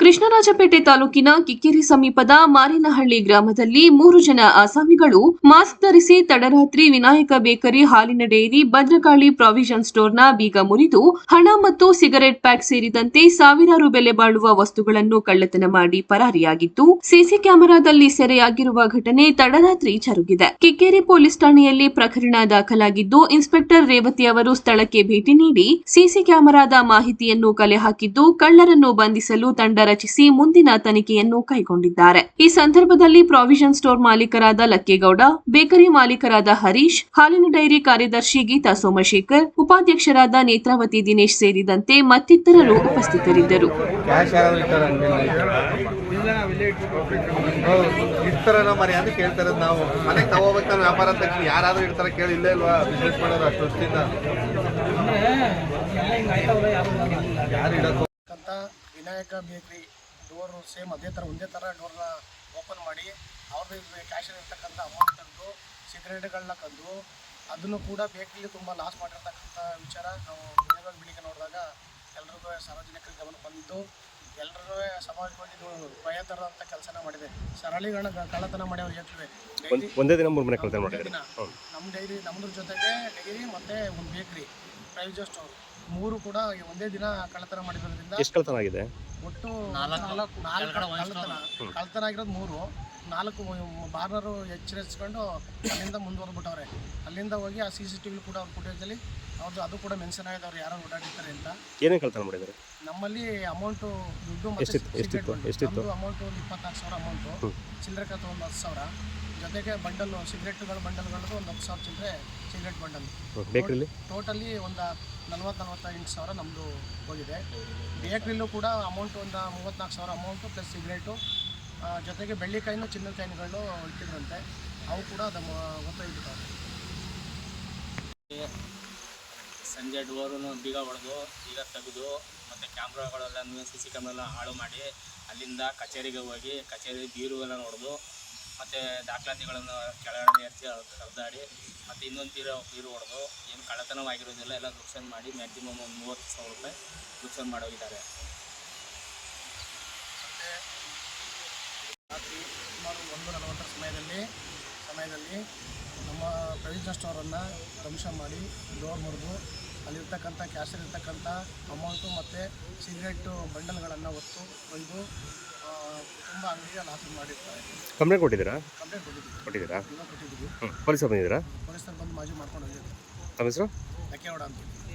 ಕೃಷ್ಣರಾಜಪೇಟೆ ತಾಲೂಕಿನ ಕಿಕ್ಕೇರಿ ಸಮೀಪದ ಮಾರಿನಹಳ್ಳಿ ಗ್ರಾಮದಲ್ಲಿ ಮೂರು ಜನ ಆಸಾಮಿಗಳು ಮಾಸ್ಕ್ ಧರಿಸಿ ತಡರಾತ್ರಿ ವಿನಾಯಕ ಬೇಕರಿ ಹಾಲಿನ ಡೈರಿ, ಭದ್ರಕಾಳಿ ಪ್ರಾವಿಷನ್ ಸ್ಟೋರ್ನ ಬೀಗ ಮುರಿದು ಹಣ ಮತ್ತು ಸಿಗರೆಟ್ ಪ್ಯಾಕ್ ಸೇರಿದಂತೆ ಸಾವಿರಾರು ಬೆಲೆ ಬಾಳುವ ವಸ್ತುಗಳನ್ನು ಕಳ್ಳತನ ಮಾಡಿ ಪರಾರಿಯಾಗಿದ್ದು, ಸಿಸಿ ಕ್ಯಾಮೆರಾದಲ್ಲಿ ಸೆರೆಯಾಗಿರುವ ಘಟನೆ ತಡರಾತ್ರಿ ಜರುಗಿದೆ ಕಿಕ್ಕೇರಿ ಪೊಲೀಸ್ ಠಾಣೆಯಲ್ಲಿ ಪ್ರಕರಣ ದಾಖಲಾಗಿದ್ದು, ಇನ್ಸ್ಪೆಕ್ಟರ್ ರೇವತಿ ಅವರು ಸ್ಥಳಕ್ಕೆ ಭೇಟಿ ನೀಡಿ ಸಿಸಿ ಕ್ಯಾಮೆರಾದ ಮಾಹಿತಿಯನ್ನು ಕಲೆ ಹಾಕಿದ್ದು, ಕಳ್ಳರನ್ನು ಬಂಧಿಸಲು ತಂಡ ರಚಿಸಿ ಮುಂದಿನ ತನಿಖೆಯನ್ನು ಕೈಗೊಂಡಿದ್ದಾರೆ. ಈ ಸಂದರ್ಭದಲ್ಲಿ ಪ್ರಾವಿಷನ್ ಸ್ಟೋರ್ ಮಾಲೀಕರಾದ ಲಕ್ಕೇಗೌಡ, ಬೇಕರಿ ಮಾಲೀಕರಾದ ಹರೀಶ್, ಹಾಲಿನ ಡೈರಿ ಕಾರ್ಯದರ್ಶಿ ಗೀತಾ ಸೋಮಶೇಖರ್, ಉಪಾಧ್ಯಕ್ಷರಾದ ನೇತ್ರಾವತಿ ದಿನೇಶ್ ಸೇರಿದಂತೆ ಮತ್ತಿತರರು ಉಪಸ್ಥಿತರಿದ್ದರು. ಮರಿ ಕೇಳಿ ಇಲ್ಲೇ ಇಲ್ವಾ? ಬಿಸ್ನೆಸ್ ಮಾಡೋದು ಯಾರು ಇಡೋದು? ವಿನಾಯಕ ಬೇಕ್ರಿ? ಡೋರು ಸೇಮ್ ಅದೇ ಥರ ಒಂದೇ ಥರ ಡೋರ್ನ ಓಪನ್ ಮಾಡಿ ಅವ್ರದ್ದು ಕ್ಯಾಶಲ್ಲಿ ಇರ್ತಕ್ಕಂಥ ಅಮೌಂಟ್ ತಂದು ಸಿಗರೇಟ್ಗಳನ್ನ ಕಂಡು ಅದನ್ನು ಕೂಡ ಬೇಕ್ರಿ ತುಂಬ ಲಾಸ್ ಮಾಡಿರ್ತಕ್ಕಂಥ ವಿಚಾರ ನಾವು ಬೆಳಗ್ಗೆ ಬೆಳಿಗ್ಗೆ ನೋಡಿದಾಗ ಎಲ್ಲರಿಗೂ ಸಾರ್ವಜನಿಕರ ಗಮನ ಬಂದಿದ್ದು ಎಲ್ಲರೂ ಸಮಾಜವಾಗಿ ಭಯ ತರುವಂಥ ಕೆಲಸನ ಮಾಡಿದೆ. ಸರಳಿಗಳನ್ನ ಕಳ್ಳತನ ಮಾಡಿ ಅವ್ರು ಹೇಳ್ತೀವಿ ಒಂದೇ ದಿನ ಮೂರು ಮನೆ ಕಳ್ಳತನ ಮಾಡಿದ್ದಾರೆ. ನಮ್ಮ ಡೈರಿ ನಮ್ಮದ್ರ ಜೊತೆಗೆ ಡೈರಿ ಮತ್ತು ಒಂದು ಬೇಕ್ರಿ. ಪ್ರೈವೇಟ್ ಅಷ್ಟು ಮೂರು ಕೂಡ ಒಂದೇ ದಿನ ಕಳ್ಳತನ ಮಾಡಿರೋದ್ರಿಂದ ಎಷ್ಟು ಕಳ್ತನ ಆಗಿದೆ? ಒಟ್ಟು ನಾಲ್ಕು. ನಾಲ್ಕು. ಕಳ್ಳತನ. ಕಳ್ತನ ಆಗಿರೋದು ಮೂರು. ನಾಲ್ಕು ಬಾರ್ನರು ಎಚ್ಚರಿಸ್ಕೊಂಡು ಅಲ್ಲಿಂದ ಮುಂದುವರೆದ್ಬಿಟ್ಟವ್ರೆ. ಅಲ್ಲಿಂದ ಹೋಗಿ ಆ ಸಿ ಸಿ ಟಿ ವಿ ಕೂಡ ಅವ್ರ ಫುಟೇಜಲ್ಲಿ ಅವ್ರದ್ದು ಅದು ಕೂಡ ಮೆನ್ಷನ್ ಆಗಿದೆ ಅವ್ರು ಯಾರು ಓಡಾಡಿರ್ತಾರೆ ಅಂತ. ಏನೇನು ಕಳ್ತನ ಮಾಡಿದ್ದಾರೆ? ನಮ್ಮಲ್ಲಿ ಅಮೌಂಟು ದುಡ್ಡು ಎಷ್ಟಿತ್ತು? ಅಮೌಂಟು ಒಂದು ಇಪ್ಪತ್ನಾಲ್ಕು ಸಾವಿರ ಅಮೌಂಟು ಚಿಲ್ಲರೆ ಕತ್ತು ಒಂದು ಹತ್ತು ಸಾವಿರ. ಜೊತೆಗೆ ಬಂಡಲ್ಲು ಸಿಗರೆಟ್ಗಳು ಬಂಡಲ್ಗಳದ್ದು ಒಂದು ಹತ್ತು ಸಾವಿರ ಚಿಲ್ಲರೆ ಸಿಗರೆಟ್ ಬಂಡಲ್ ಬೇಕ್ರಿಲಿ? ಟೋಟಲಿ ಒಂದು ನಲ್ವತ್ತು ನಲ್ವತ್ತೆಂಟು ಸಾವಿರ ನಮ್ಮದು ಹೋಗಿದೆ. ಬೇಕ್ರಿಲ್ಲೂ ಕೂಡ ಅಮೌಂಟ್ ಒಂದು ಮೂವತ್ತ್ನಾಲ್ಕು ಸಾವಿರ ಅಮೌಂಟು ಪ್ಲಸ್ ಸಿಗರೇಟು ಜೊತೆಗೆ ಬೆಳ್ಳಿಕಾಯಿನ ಚಿನ್ನದ ಕಾಯಿನ್ಗಳನ್ನು ಇಟ್ಟಿದ್ರಂತೆ. ಅವು ಕೂಡ ನಮ್ಮ ಗೊತ್ತಾಗ್ಬಿಟ್ಟವ್ರೆ ಸಂಜೆ ಡೋರು ಬೀಗ ಹೊಡೆದು, ಬೀಗ ತೆಗೆದು, ಮತ್ತು ಕ್ಯಾಮ್ರಾಗಳೆಲ್ಲ ಸಿ ಸಿ ಕ್ಯಾಮ್ರೆಲ್ಲ ಹಾಳು ಮಾಡಿ ಅಲ್ಲಿಂದ ಕಚೇರಿಗೆ ಹೋಗಿ, ಕಚೇರಿ ಬೀರು ಎಲ್ಲ ನೋಡಿದು, ಮತ್ತು ದಾಖಲಾತಿಗಳನ್ನು ಕೆಳಗಡೆ ಎತ್ತಿ ಹರಿದಾಡಿ ಮತ್ತು ಇನ್ನೊಂದು ಬೀರು ಬೀರು ಹೊಡೆದು, ಏನು ಕಳ್ಳತನವಾಗಿರೋದಿಲ್ಲ, ಎಲ್ಲ ನುಕ್ಸಾನ್ ಮಾಡಿ ಮ್ಯಾಕ್ಸಿಮಮ್ ಒಂದು ಮೂವತ್ತು ಸಾವಿರ ರೂಪಾಯಿ ನುಕ್ಸಾನ್ ಮಾಡೋಗಿದ್ದಾರೆ ಸಮಯದಲ್ಲಿ ಸಮಯದಲ್ಲಿ ನಮ್ಮ ಪ್ರವಿಜನ್ ಸ್ಟೋರನ್ನು ಧ್ವಂಸ ಮಾಡಿ ಡೋರ್ ಮುರಿದು ಅಲ್ಲಿರ್ತಕ್ಕಂಥ ಕ್ಯಾಶಲ್ಲಿರ್ತಕ್ಕಂಥ ಅಮೌಂಟು ಮತ್ತು ಸಿಗರೇಟು ಬಂಡಲ್ಗಳನ್ನು ಹೊತ್ತು ಒಯ್ದು ತುಂಬ ಅಂಗಡಿಗೆ ಲಾಸ್ ಮಾಡಿರ್ತಾರೆ. ಕಂಪ್ಲೇಂಟ್ ಕೊಟ್ಟಿದ್ದೀರಾ? ಕಂಪ್ಲೇಂಟ್ ಕೊಟ್ಟಿದ್ದೀವಿ. ಕೊಟ್ಟಿದ್ದೀರಾ? ಪೊಲೀಸರು ಕೊಟ್ಟಿದ್ದೀವಿ. ಪೊಲೀಸರು ಪೊಲೀಸ್ ಬಂದಿದ್ದೀರಾ? ಪೊಲೀಸರು ಬಂದು ಮಾಜಿ ಮಾಡ್ಕೊಂಡು ಹೋಗಿದ್ದೀವಿ ತಮ್ಮ ಹೆಸರು? ಅಂತ.